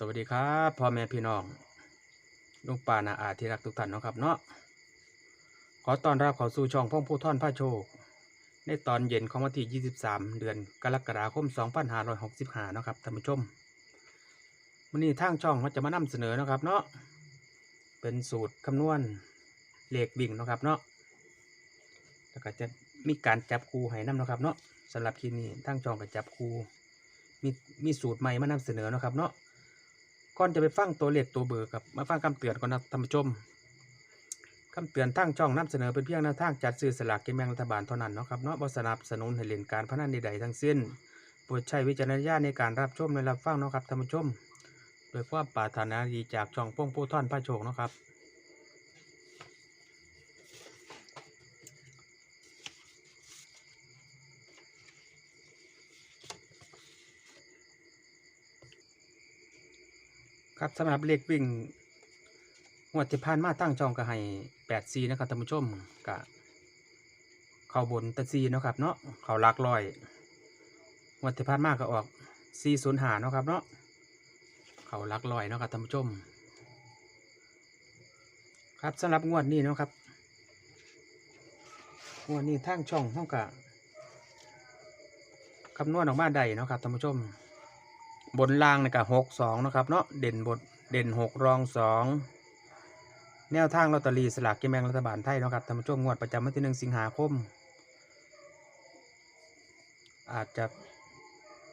สวัสดีครับพ่อแม่พี่น้องลุงป่านาอาที่รักทุกท่านนะครับเนาะขอต้อนรับเข้าสู่ช่องพ่องผู้ท่อนพระโชค ในตอนเย็นของวันที่ 23 เดือนกรกฎาคม 2565นาะครับท่านผู้ชมวันนี้ทางช่องเขาจะมานำเสนอนะครับเนาะเป็นสูตรคำนวณเลขวิ่งนะครับเนาะแล้วก็จะมีการจับคูให้นำเนะครับเนาะสำหรับคลิปนี้ทางช่องก็จับคูมีมีสูตรใหม่มานำเสนอนะครับเนาะ ก่อนจะไปฟังตัวเลขตัวเบอร์กับมาฟังคำเตือนก่อนนะท่านผู้ชมคำเตือนทั้งช่องนำเสนอเป็นเพียงแนวทางจัดซื้อสลากกินแบ่งรัฐบาลเท่านั้นเนาะครับเนาะบ่สนับสนุนให้เล่นการพนันใดๆทั้งสิ้นโปรดใช้วิจารณญาณในการรับชมและรับฟังเนาะครับท่านผู้ชม โดยความปรารถนาดีจากช่องป้องผู้ท่อนพระโชคเนาะครับ ครับสำหรับเลขวิ่งงวดที่ผ่านมาตั้งจองก็ให้แปดซีนะครับท่านผู้ชมกะเข้าบนตะซีเนาะครับเนาะเขาหลักร้อยงวดที่ผ่านมาก็ออกซีศูนย์หาเนาะครับเนาะเขาหลักร้อยเนาะครับท่านผู้ชม ครับสำหรับงวดนี้เนาะครับงวดนี้ทางช่องห้องกะคำนวณออกมาได้เนาะครับท่านผู้ชม บนล่างนี่ก็หกสองนะครับเนาะเด่นบทเด่นหกรองสองแนวทางลอตเตอรี่สลากกินแบ่งรัฐบาลไทยนะครับท่านผู้ชมงวดประจำวันที่หนึ่งสิงหาคม อาจจะ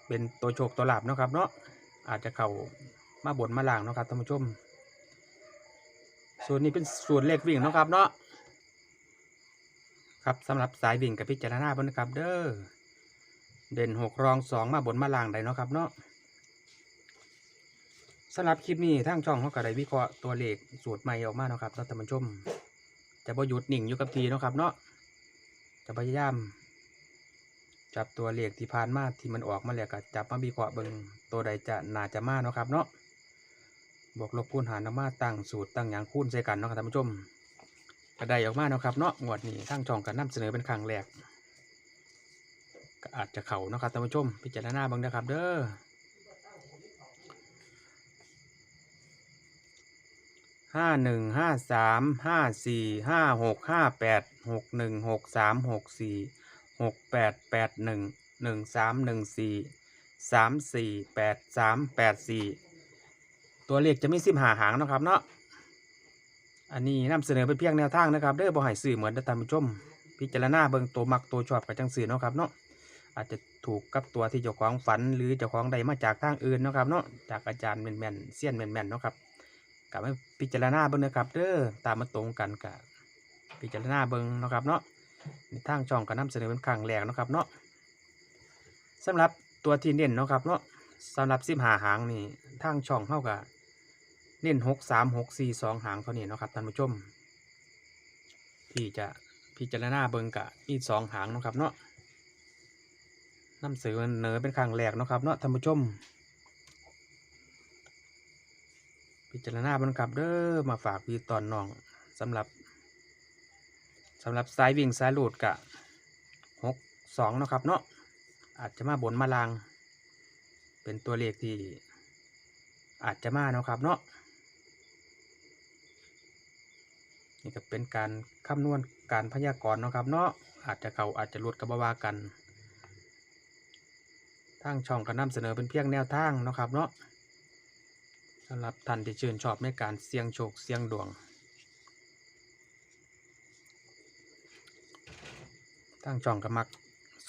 เป็นตัวโชคตัวหลับนะครับเนาะอาจจะเข่ามาบนมาล่างนะครับท่านผู้ชม ส่วนนี้เป็นส่วนเลขวิ่งนะครับเนาะครับสำหรับสายวิ่งกับพิจารณาเพิ่นนะครับเด้อเด่นหกรองสองมาบนมาล่างได้เนาะครับเนาะ สำหรับคลิปนี้ทางช่องเขาก็ได้วิเคราะห์ตัวเลขสูตรใหม่ออกมาเนาะครับท่านผู้ชม จะบ่หยุดนิ่งอยู่กับทีเนาะครับ เนาะจะพยายาม จับตัวเลขที่ผ่านมาที่มันออกมาแล้วก็จับมาวิเคราะห์เบิ่งตัวใดจะน่าจะมาเนาะครับ เนาะบวกลบคูณหารนำมาตั้งสูตรตั้งหยังคูณใส่กันเนาะครับท่านผู้ชมก็ได้ออกมาเนาะครับเนาะงวดนี้ทางช่องก็นำเสนอเป็นครั้งแรกก็อาจจะเข่าเนาะครับท่านผู้ชม พิจารณาเบิ่งนะครับ เด้อ ห้าหนึ่งห้าสามห้าสี่ห้าหกห้าแปดหกหนึ่งหกสามหกสี่หกแปดแปดหนึ่งหนึ่งสามหนึ่งสี่สามสี่แปดสามแปดสี่ตัวเลขจะไมีสิบหาหางนะครับเนาะอันนี้นำเสนอเป็นเพียงแนวทางนะครับเด้อบ่ให้สื่อเหมือนเด้อท่านผู้ชม พิจารณาเบิ่งตัวมักตัวชอบกับจังสื่อเนาะครับเนาะอาจจะถูกกับตัวที่เจ้าของฝันหรือเจ้าของใดมาจากทางอื่นเนาะครับเนาะจากอาจารย์แม่นๆเซียนแม่นๆเนาะครับ กับให้พิจารณาเบิ่งนะครับเด้อตามมาตรงกันกับพิจารณาเบิ่งนะครับเนาะในทางช่องก็นำเสนอเป็นครั้งแรกนะครับเนาะสำหรับตัวที่เน้นนะครับเนาะสำหรับสิบหาหางนี่ทางช่องเท่ากับเน้นหกสามหกสี่สองหางเท่านี้นะครับท่านผู้ชม ที่จะพิจารณาเบิ่งกับอีสองหางนะครับเนาะนำเสนอเป็นครั้งแรกนะครับเนาะท่านผู้ชม พิจารณาบันกับเด้อมาฝากพี่ตอนน้องสำหรับสำหรับสายวิ่งสายหลุดกะหกสองนะครับเนาะอาจจะมาบนมาลาง เป็นตัวเลขที่อาจจะมาเนาะครับเนาะนี่ก็เป็นการคำนวณการพยากรณ์เนาะครับ เนาะอาจจะเขาอาจจะหลุดกับบาวากันทางช่องก็นำเสนอเป็นเพียงแนวทางเนาะครับเนาะ สำหรับท่านที่ชื่นชอบในการเสี่ยงโชคเสี่ยงดวง ตั้งจองกับมัก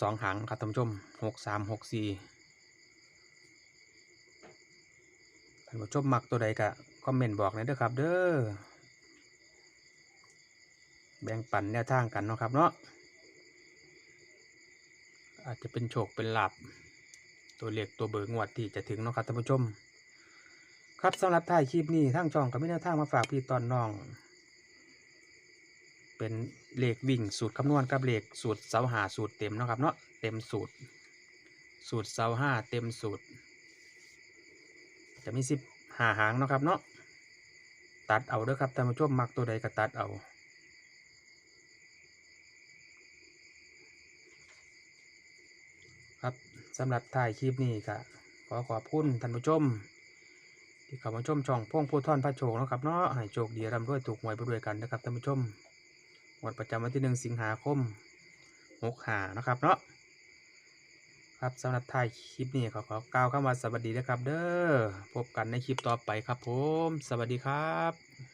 สองหางครับท่านผู้ชมหกสามหกสี่ท่านผู้ชมมักตัวใดก็คอมเมนต์บอกหน่อยเด้อครับ เด้อแบ่งปันแนวทางกันเนาะครับเนาะอาจจะเป็นโชคเป็นหลาบตัวเลขตัวเบอร์งวดที่จะถึงเนาะครับท่านผู้ชม ครับสำหรับท้ายคลิปนี้ทางช่องก็มีแนวทางมาฝากพี่ตอนน้อง เป็นเลขวิ่งสูตรคำนวณกับเลขสูตรเสาหาสูตรเต็มนะครับเนาะเต็มสูตร สูตรเสาห้าเต็มสูตร จะมีสิบหาหางนะครับเนาะตัดเอาเด้อครับท่านผู้ชมมักตัวใดก็ตัดเอาครับสำหรับท้ายคลิปนี้ก็ขอขอบคุณท่านผู้ชม ที่เข้ามาชมช่องพ่วงผู้ท่อนพระโชคนะครับเนาะให้โชคดีร่ำรวยถูกหวยไปด้วยกันนะครับท่านผู้ชมวันประจำวันที่หนึ่งสิงหาคมหกหานะครับเนาะครับสำหรับท้ายคลิปนี้ขอขอกล่าวคำว่าสวัสดีนะครับ เด้อพบกันในคลิปต่อไปครับผม สวัสดีครับ